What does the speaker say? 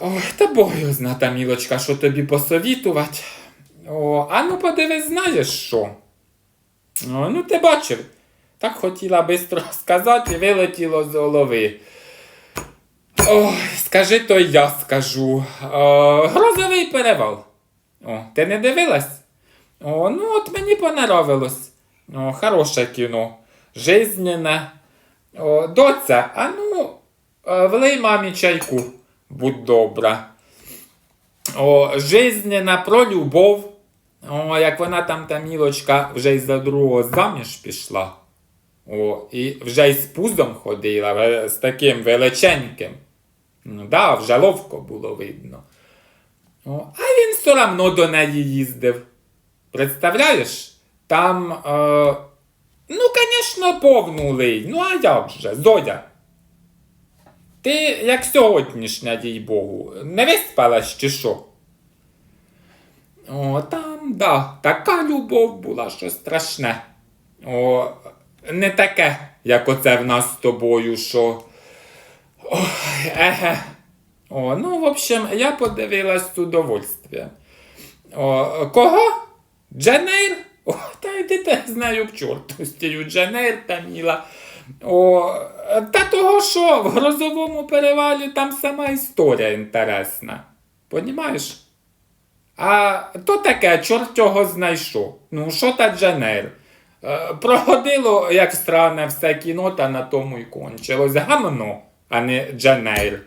Ой, та Бог його та мілочка, що тобі посовітувати. О, а ну подивись, знаєш що? О, ну ти бачив. Так хотіла бистро сказати вилетіло з голови. Ой, скажи, то я скажу. О, грозовий перевал. О, ти не дивилась? О, ну от мені понравилось. О, хороше кіно. Жизненне. О, доця, а ну, е, влий мамі чайку, будь добра. О, жизненна про любов. О, як вона там та мілочка вже й за другого заміж пішла. О, і вже й з пузом ходила, з таким величеньким. Ну да, вже ловко було видно. О, а він все одно до неї їздив. Представляєш? Там, е, ну, звісно, повнулий. Ну, а як же, Зоя? Ти, як сьогоднішня, їй Богу, не виспалась чи що? О, там, да, така любов була, що страшне. О, не таке, як оце в нас з тобою, що. Ой, еге. О, ну, в общем, я подивилась з удовольствием. О, кого? Дженейр? О, та йдите з нею к чорту, з тією Дженейр та Міла. О, та того що, в грозовому перевалі там сама історія інтересна. Понімаєш? А то таке, чорт його знайшов. Ну, що та джанер? Е, Прогодило, як странне все кіно, та на тому й кончилось. Гамно, а не Дженейр.